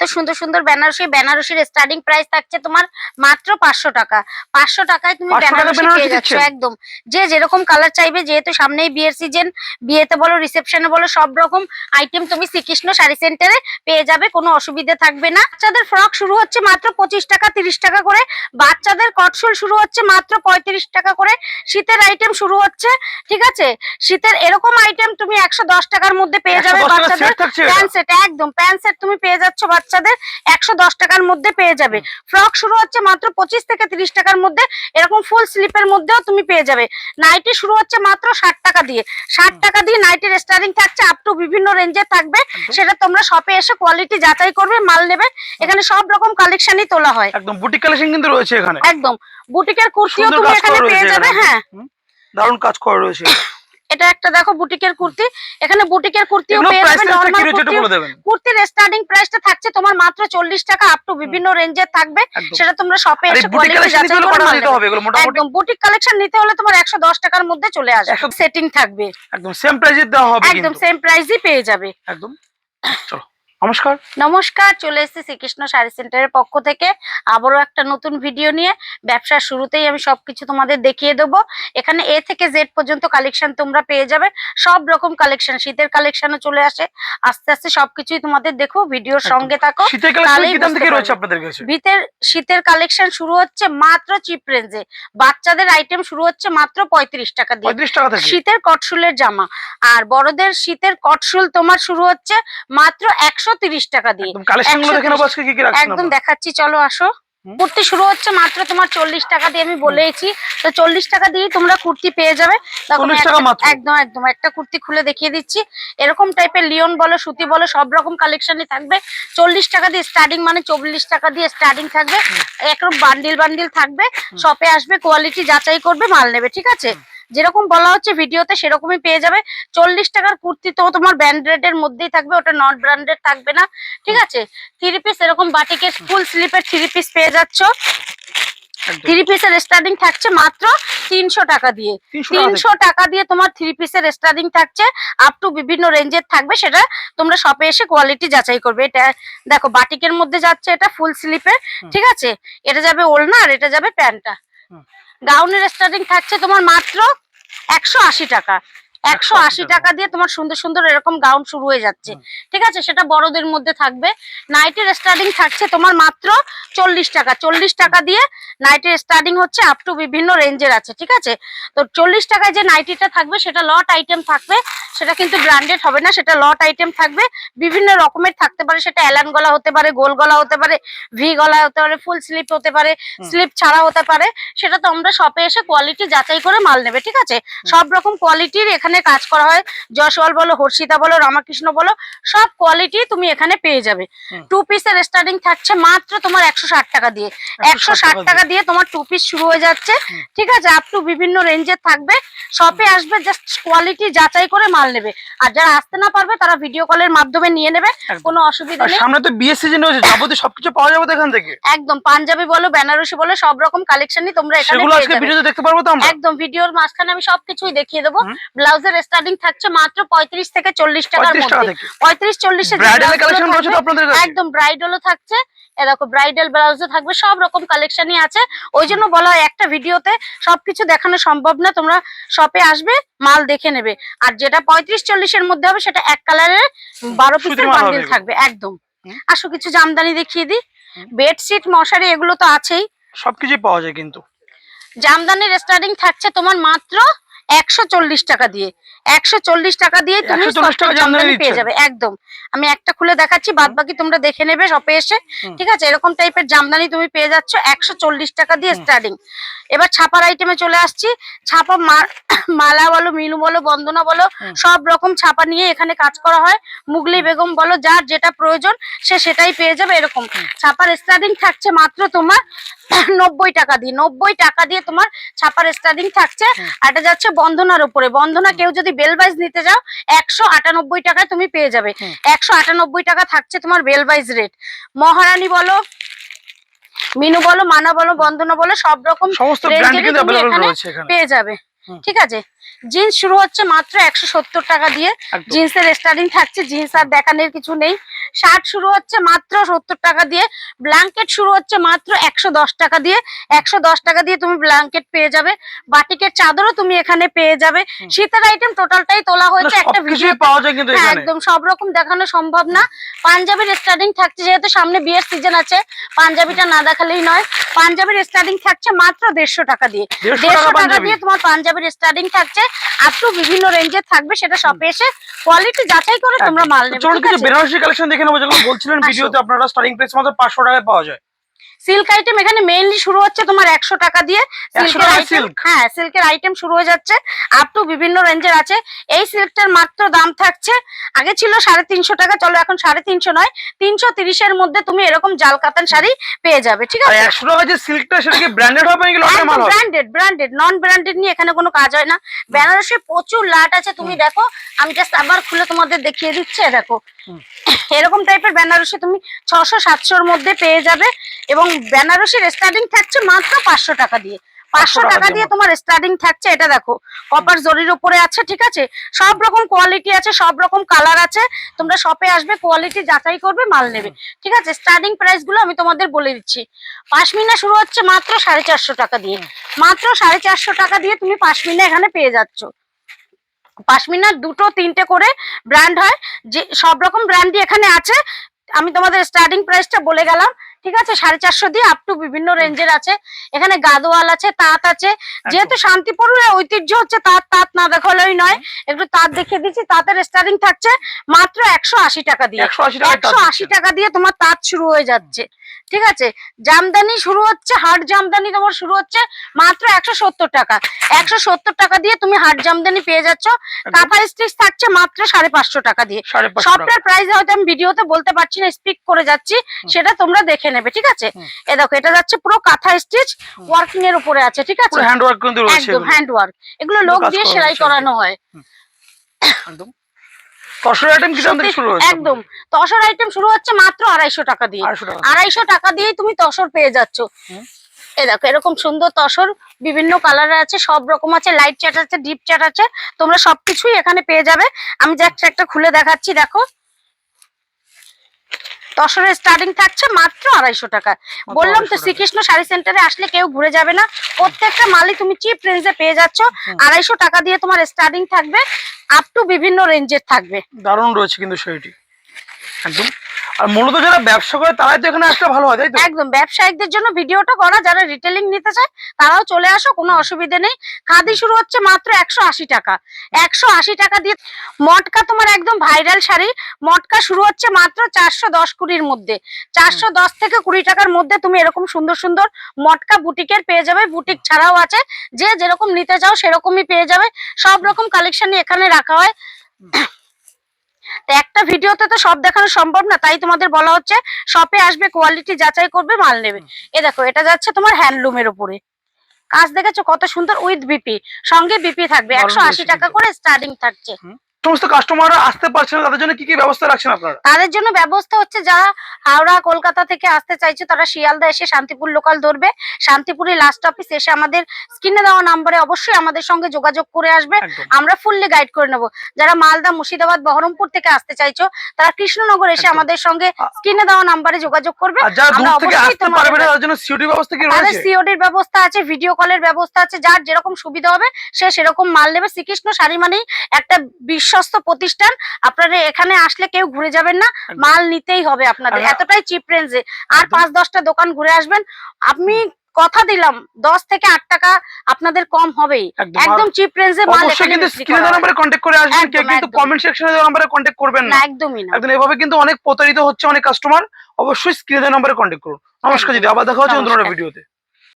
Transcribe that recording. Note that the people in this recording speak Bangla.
তো সুন্দর সুন্দর বেনারসি বেনারসির স্টার্টিং প্রাইস থাকছে তোমার মাত্র পাঁচশো টাকা। পাঁচশো টাকায় তুমি বেনারসি পেয়ে যাচ্ছ একদম। যে যেরকম কালার চাইবে যেহেতু সামনেই বিয়ের সিজন বিয়েতে বলো রিসেপশনে বলো সব রকম আইটেম তুমি শ্রীকৃষ্ণ শাড়ি সেন্টারে পেয়ে যাবে কোনো অসুবিধা থাকবে না। বাচ্চাদের ফ্রক শুরু হচ্ছে মাত্র পঁচিশ টাকা তিরিশ টাকা করে। বাচ্চাদের কটসুল শুরু হচ্ছে মাত্র পঁয়ত্রিশ টাকা করে। শীতের আইটেম শুরু হচ্ছে ঠিক আছে? শীতের এরকম আইটেম তুমি একশো দশ টাকার মধ্যে পেয়ে যাবে বাচ্চাদের? প্যান্ট সেট একদম। প্যান্ট সেট তুমি পেয়ে যাচ্ছ বাচ্চাদের একশো দশ টাকার মধ্যে পেয়ে যাবে। ফ্রক শুরু হচ্ছে মাত্র পঁচিশ থেকে তিরিশ টাকার মধ্যে। এরকম ফুল স্লিপের মধ্যেও তুমি পেয়ে যাবে। নাইটি শুরু হচ্ছে মাত্র ষাট টাকা দিয়ে। ষাট টাকা দিয়ে নাইটির স্টারিং থাকছে আপ টু বিভিন্ন রেঞ্জের থাকবে। সেটা তোমরা শপে এসে কোয়ালিটি যাচাই করবে মাল নেবে। এখানে সব রকম কালেকশনই তোলা হয়। একদম বুটিক কালেকশন কিন্তু রয়েছে এখানে। একদম। বুটিকের কুর্তিও তুমি এখানে পেয়ে যাবে হ্যাঁ। দারুণ কাজ করা রয়েছে। একটা দেখো বুটিকের কুর্তি। এখানে বুটিকের কুর্তিও পেয়ে প্রাইস যাবে নরমাল কুর্তির স্টার্টিং প্রাইসটা থাকছে তোমার মাত্র চল্লিশ টাকা আপ টু বিভিন্ন রেঞ্জের থাকবে। সেটা তোমরা শপে এসে কোয়ালিটি কালেকশন যাচাই নিতে হলে করে নিতে হবে এগুলো মোটামুটি। একদম বুটিক কালেকশন নিতে হলে তোমার একশো দশ টাকার মধ্যে চলে আসবে। সেটিং থাকবে। একদম সেম প্রাইসে দেওয়া হবে একদম সেম প্রাইসই পেয়ে যাবে। একদম। চলো। নমস্কার। নমস্কার চলে এসেছি শ্রীকৃষ্ণ শাড়ি সেন্টারের পক্ষ থেকে। আবারও একটা নতুন ভিডিও নিয়ে। ব্যবসার শুরুতেই আমি সবকিছু তোমাদের দেখিয়ে দেবো। এখানে এ থেকে জেড পর্যন্ত কালেকশন তোমরা পেয়ে যাবে। সব রকম কালেকশন শীতের কালেকশনও চলে আসে। আস্তে আস্তে সবকিছুই তোমাদের দেখো ভিডিওর সঙ্গে থাকো। ভিতের শীতের কালেকশন শুরু হচ্ছে মাত্র চিপ রেঞ্জে বাচ্চাদের আইটেম শুরু হচ্ছে মাত্র পঁয়ত্রিশ টাকা দিয়ে। শীতের কটসুলের জামা। আর বড়দের শীতের কটসুল তোমার শুরু হচ্ছে মাত্র একশো তিরিশ টাকা দিয়ে। একদম একদম? দেখাচ্ছি চলো আসো। কুর্তি শুরু হচ্ছে মাত্র তোমার চল্লিশ টাকা দিয়ে আমি বলেছি তো চল্লিশ টাকা দিয়েই তোমরা কুর্তি পেয়ে যাবে। 40 টাকা মাত্র? একদম একদম একটা কুর্তি খুলে দেখিয়ে দিচ্ছি। এরকম টাইপের লিওন বলো সুতি বলো সব রকম কালেকশনই থাকবে। চল্লিশ টাকা দিয়ে স্টার্টিং মানে চল্লিশ টাকা দিয়ে স্টার্টিং থাকবে। একরকম বান্ডিল বান্ডিল থাকবে শপে আসবে কোয়ালিটি যাচাই করবে মাল নেবে ঠিক আছে? যেরকম বলা হচ্ছে ভিডিওতে সেরকমই পেয়ে যাবে। চল্লিশ টাকার কুর্তি তো তোমার ব্র্যান্ডেড এর মধ্যেই থাকবে ওটা নট ব্র্যান্ডেড থাকবে না। ঠিক আছে? থ্রি পিস এরকম বাটিকের ফুল স্লিপের থ্রি পিস পেয়ে যাচ্ছ। থ্রি পিসের স্টার্টিং থাকছে মাত্র তিনশো টাকা দিয়ে। তিনশো টাকা দিয়ে। তোমার থ্রি পিসের স্টার্টিং থাকছে। আপ টু বিভিন্ন রেঞ্জের থাকবে সেটা তোমরা শপে এসে কোয়ালিটি যাচাই করবে। এটা দেখো বাটিকের মধ্যে যাচ্ছে এটা ফুল স্লিপে ঠিক আছে? এটা যাবে ওলনা আর এটা যাবে প্যান্টটা। গাউনের স্টার্টিং থাকছে তোমার মাত্র একশো আশি টাকা। একশো আশি টাকা দিয়ে তোমার সুন্দর সুন্দর এরকম গাউন শুরু হয়ে যাচ্ছে। ঠিক আছে? সেটা বড়দের মধ্যে থাকবে। নাইটের স্টার্টিং থাকছে তোমার মাত্র চল্লিশ টাকা। চল্লিশ টাকা দিয়ে নাইটের স্টার্টিং হচ্ছে আপ টু বিভিন্ন রেঞ্জের আছে ঠিক আছে? তো চল্লিশ টাকায় যে নাইটিটা থাকবে সেটা লট আইটেম থাকবে। সেটা কিন্তু ব্র্যান্ডেড হবে না সেটা লট আইটেম থাকবে। বিভিন্ন রকমের থাকতে পারে সেটা অ্যালান গলা হতে পারে গোল গলা হতে পারে ভি গলা হতে পারে ফুল স্লিপ হতে পারে স্লিপ ছাড়া হতে পারে। সেটা তোমরা শপে এসে কোয়ালিটি যাচাই করে মাল নেবে ঠিক আছে? সব রকম কোয়ালিটির এখানে কাজ করা হয়। যশোয়াল বলো হর্ষিতা বলো রামাকৃষ্ণ বলো সব কোয়ালিটি তুমি এখানে পেয়ে যাবে। টু পিসের স্টার্টিং থাকছে মাত্র তোমার একশো ষাট টাকা দিয়ে। একশো ষাট টাকা দিয়ে। তোমার টু পিস শুরু হয়ে যাচ্ছে। ঠিক আছে আপ টু বিভিন্ন রেঞ্জের থাকবে। শপে আসবে জাস্ট কোয়ালিটি যাচাই করে মাল নেবে। আর যারা আসতে না পারবে তারা ভিডিও কলের মাধ্যমে নিয়ে নেবে। কোনো অসুবিধা নেই। সামনে তো বিয়ে সিজন রয়েছে যাবতীয় সবকিছু পাওয়া যাবে এখান থেকে। একদম পাঞ্জাবি বলো বেনারসি বলো সব রকম কালেকশনই তোমরা এখানে সেগুলো পেয়ে আজকে যাবে। ভিডিওতে দেখতে পারব তো আমরা? একদম ভিডিওর মাঝখানে আমি সবকিছুই দেখিয়ে দেবো। হুম। ব্লাউজের স্টার্টিং থাকছে মাত্র পঁয়ত্রিশ থেকে চল্লিশ টাকার পঁয়ত্রিশ টাকা মধ্যে। থেকে। পঁয়ত্রিশ চল্লিশে ব্রাইডাল কালেকশন রয়েছে তো আপনাদের কাছে? একদম ব্রাইডালও থাকছে। এরকম ব্রাইডাল ব্লাউজও থাকবে সব রকম কালেকশনই আছে। ওই জন্য বলা হয় একটা ভিডিওতে সবকিছু দেখানো সম্ভব না তোমরা শপে আসবে মাল দেখে নেবে। আর যেটা পঁয়ত্রিশ চল্লিশের মধ্যে হবে সেটা এক কালারের বারো সুতির পিসের বান্ডিল থাকবে একদম। আসো কিছু জামদানি দেখিয়ে দিই। বেডশিট মশারি এগুলো তো আছেই। সবকিছু পাওয়া যায় কিন্তু। জামদানির স্টার্টিং থাকছে তোমার মাত্র একশো চল্লিশ টাকা দিয়ে। একশো চল্লিশ টাকা দিয়ে তুমি 140 টাকা সস্তায় জামদানি পেয়ে যাবে। একদম। আমি একটা খুলে দেখাচ্ছি বাদ বাকি তোমরা দেখে নেবে শপে এসে। ঠিক আছে? এরকম টাইপের জামদানি তুমি পেয়ে যাচ্ছ একশো চল্লিশ টাকা দিয়ে স্টার্টিং এবার ছাপার আইটেমে চলে আসছি। ছাপা মা- মালা বলো মিনু বলো বন্দনা বলো সব রকম ছাপা নিয়ে এখানে কাজ করা হয়। মুগলি বেগম বলো যার যেটা প্রয়োজন সে সেটাই পেয়ে যাবে এরকম। ছাপার স্টার্টিং থাকছে মাত্র তোমার নব্বই টাকা দিয়ে নব্বই টাকা দিয়ে তোমার ছাপার স্টার্টিং থাকছে। আর এটা যাচ্ছে বন্ধনার উপরে। বন্ধনা কেউ যদি বেল বাইজ নিতে যাও একশো আটানব্বই টাকায় তুমি পেয়ে যাবে। একশো আটানব্বই টাকা থাকছে তোমার বেল বাইজ রেট মহারানী বলো মিনু বলো মানা বলো বন্ধনা বলো সব রকম পেয়ে যাবে। ঠিক আছে? জিন্স শুরু হচ্ছে মাত্র একশো সত্তর টাকা দিয়ে। একদম। জিন্সের স্টার্টিং থাকছে জিন্স আর দেখানোর কিছু নেই। শার্ট শুরু হচ্ছে মাত্র সত্তর টাকা দিয়ে। ব্ল্যাঙ্কেট শুরু হচ্ছে মাত্র একশো দশ টাকা দিয়ে। একশো দশ টাকা দিয়ে তুমি ব্ল্যাঙ্কেট পেয়ে যাবে। বাটিকের চাদরও তুমি এখানে পেয়ে যাবে। শীতের আইটেম টোটালটাই তোলা হয়েছে একটা ভিডিও পাওয়া যায় কিন্তু হ্যাঁ, একদম সব রকম দেখানো সম্ভব না। পাঞ্জাবির স্টার্টিং থাকছে যেহেতু সামনে বিয়ের সিজন আছে পাঞ্জাবিটা না দেখালেই নয়। পাঞ্জাবির স্টার্টিং থাকছে মাত্র দেড়শো টাকা দিয়ে। দেড়শো টাকা দিয়ে তোমার পাঞ্জাবের স্টার্টিং থাকছে। আপ টু বিভিন্ন রেঞ্জের থাকবে সেটা সব এসে কোয়ালিটি যাচাই করে তোমরা মাল নেবে বেনারসি কালেকশন দেখে নেব। যেগুলো বলছিলেন। ভিডিওতে আপনারা স্টার্টিং প্রাইস মাত্র পাঁচশো টাকায় পাওয়া যায়। সিল্ক আইটেম এখানে মেইনলি শুরু হচ্ছে তোমার একশো টাকা দিয়ে। সিল্কের আইটেম হ্যাঁ সিল্কের আইটেম শুরু হয়ে যাচ্ছে। আপ টু বিভিন্ন রেঞ্জের আছে। এই সিল্কটার মাত্র দাম থাকছে আগে ছিল সাড়ে তিনশো টাকা চলো এখন সাড়ে তিনশো নয়। তিনশো তিরিশের মধ্যে তুমি এরকম জাল কাতান শাড়ি পেয়ে যাবে ঠিক আছে? একশো টাকা যে সিল্কটা সেটা কি ব্র্যান্ডেড হবে নাকি লোকাল মাল হবে? ব্র্যান্ডেড ব্র্যান্ডেড নন ব্র্যান্ডেড নিয়ে এখানে কোনো কাজ হয় না। বেনারসে প্রচুর লাট আছে তুমি দেখো আমি জাস্ট আবার খুলে তোমাদের দেখিয়ে দিচ্ছি দেখো। এরকম টাইপের বেনারসি তুমি ছশো সাতশোর মধ্যে পেয়ে যাবে এবং বেনারসির স্টার্টিং থাকছে মাত্র পাঁচশো টাকা দিয়ে। পাঁচশো টাকা দিয়ে তোমার স্টার্টিং থাকছে এটা দেখো কপার জরির উপরে আছে ঠিক আছে? সব রকম কোয়ালিটি আছে সব রকম কালার আছে। তোমরা শপে আসবে কোয়ালিটি যাচাই করবে মাল নেবে। ঠিক আছে? স্টার্টিং প্রাইসগুলো আমি তোমাদের বলে দিচ্ছি। পাশমিনা শুরু হচ্ছে মাত্র সাড়ে চারশো টাকা দিয়ে। মাত্র সাড়ে চারশো টাকা দিয়ে তুমি পাশমিনা এখানে পেয়ে যাচ্ছ। পাশমিনার দুটো তিনটে করে ব্র্যান্ড হয়। যে সব রকম ব্র্যান্ডই এখানে আছে। আমি তোমাদের স্টার্টিং প্রাইসটা বলে গেলাম। ঠিক আছে? সাড়ে চারশো দিয়ে আপ টু বিভিন্ন রেঞ্জের আছে। এখানে গাদোয়াল আছে তাঁত আছে। যেহেতু শান্তিপুরের ঐতিহ্য হচ্ছে তাঁত তাঁত না দেখালেই নয়। একটু তাঁত দেখিয়ে দিচ্ছি। তাঁতের স্টার্টিং থাকছে মাত্র একশো আশি টাকা দিয়ে। একশো আশি টাকা দিয়ে তোমার তাঁত শুরু হয়ে যাচ্ছে। ঠিক আছে? জামদানি শুরু হচ্ছে হাট জামদানি তোমার শুরু হচ্ছে মাত্র একশো সত্তর টাকা। একশো সত্তর টাকা দিয়ে তুমি হাট জামদানি পেয়ে যাচ্ছ। কাঁথা স্টিচ থাকছে মাত্র সাড়ে পাঁচশো টাকা দিয়ে। সফটওয়্যার প্রাইস হয়তো আমি ভিডিওতে বলতে পারছি না স্পিক করে যাচ্ছি। সেটা তোমরা দেখে নেবে ঠিক আছে? এ দেখো এটা যাচ্ছে পুরো কাঁথা স্টিচ ওয়ার্কিং এর উপরে আছে ঠিক আছে? হ্যান্ড ওয়ার্ক কিন্তু রয়েছে একদম হ্যান্ড ওয়ার্ক এগুলো লোক দিয়ে সেলাই করানো হয়। একদম। তসর আইটেম কি দাম থেকে শুরু হয়েছে? একদম। তসর আইটেম শুরু হচ্ছে মাত্র আড়াইশো টাকা দিয়ে। আড়াইশো টাকা। আড়াইশো টাকা দিয়েই তুমি তসর পেয়ে যাচ্ছ। এ দেখো এরকম সুন্দর তসর বিভিন্ন কালারের আছে সব রকম আছে লাইট চ্যাট আছে ডিপ চ্যাট আছে তোমরা সবকিছুই এখানে পেয়ে যাবে। আমি জাস্ট একটা খুলে দেখাচ্ছি দেখো। তসরের স্টার্টিং থাকছে মাত্র আড়াইশো টাকা। বললাম তো শ্রীকৃষ্ণ শাড়ি সেন্টারে আসলে কেউ ঘুরে যাবে না। প্রত্যেকটা মালই তুমি চিপ রেঞ্জে পেয়ে যাচ্ছ। আড়াইশো টাকা দিয়ে তোমার স্টার্টিং থাকবে। আপ টু বিভিন্ন রেঞ্জের থাকবে। দারুণ রয়েছে কিন্তু সেইটি একদম। আর মূলত যারা ব্যবসা করে তারাই তো এখানে আসলে ভালো হয়, তাই তো? একদম ব্যবসায়িকদের জন্য ভিডিওটা করা, যারা রিটেলিং নিতে চায়, তারাও চলে আসো, কোনো অসুবিধা নেই। খাদি শুরু হচ্ছে মাত্র একশো আশি টাকা। একশো আশি টাকা দিয়ে মটকা তোমার একদম ভাইরাল শাড়ি। মটকা শুরু হচ্ছে মাত্র চারশো দশ কুড়ির মধ্যে। চারশো দশ থেকে কুড়ি টাকার মধ্যে তুমি এরকম সুন্দর সুন্দর মটকা বুটিকের পেয়ে যাবে। বুটিক ছাড়াও আছে, যে যেরকম নিতে চাও সেরকমই পেয়ে যাবে। সব রকম কালেকশনই এখানে রাখা হয়। তো একটা ভিডিওতে তো সব দেখানো সম্ভব না তাই তোমাদের বলা হচ্ছে শপে আসবে কোয়ালিটি যাচাই করবে মাল নেবে। এ দেখো এটা যাচ্ছে তোমার হ্যান্ডলুমের উপরে। কাজ দেখেছ কত সুন্দর উইথ বিপি সঙ্গে বিপি থাকবে একশো আশি টাকা করে স্টার্টিং থাকছে। সমস্ত কাস্টমাররা আসতে পারছে না তাদের জন্য কি কি ব্যবস্থা রাখছেন আপনারা? তাদের জন্য ব্যবস্থা হচ্ছে যারা হাওড়া কলকাতা থেকে আসতে চাইছে তারা শিয়ালদা এসে শান্তিপুর লোকাল ধরবে। শান্তিপুরে লাস্ট অফিস এসে আমাদের স্ক্রিনে দেওয়া নাম্বারে অবশ্যই আমাদের সঙ্গে যোগাযোগ করে আসবে। আমরা ফুললি গাইড করে নেব। যারা মালদা মুর্শিদাবাদ বহরমপুর থেকে আসতে চাইছো তারা কৃষ্ণনগর এসে আমাদের সঙ্গে স্ক্রিনে দেওয়া নাম্বারে যোগাযোগ করবে। আমরা অবশ্যই তোমাদের সিওডির ব্যবস্থা আছে ভিডিও কলের ব্যবস্থা আছে যার যেরকম সুবিধা হবে সে সেরকম মাল নেবে। শ্রীকৃষ্ণ শাড়ি মানেই একটা বিশ্বস্ত প্রতিষ্ঠান আপনারা এখানে আসলে কেউ ঘুরে যাবেন না। মাল নিতেই হবে আপনাদের। এতটাই চিপ রেঞ্জে আর পাঁচ দশটা দোকান ঘুরে আসবেন। আমি কথা দিলাম দশ থেকে আট টাকা আপনাদের কম হবেই। একদম। চিপ রেঞ্জে আর মাল অবশ্যই কিন্তু স্ক্রিনে করা দেওয়া। কন্ট্যাক্ট করে আসবেন কেউ কিন্তু কমেন্ট সেকশনে দেওয়া নাম্বারে কন্ট্যাক্ট করবেন না। একদমই না। একদম এভাবে কিন্তু অনেক প্রতারিত হচ্ছে অনেক কাস্টমার অবশ্যই স্ক্রিনে দেওয়া নাম্বারে কন্ট্যাক্ট করুন। নমস্কার দিদি আবার দেখা হচ্ছে। ভিডিওতে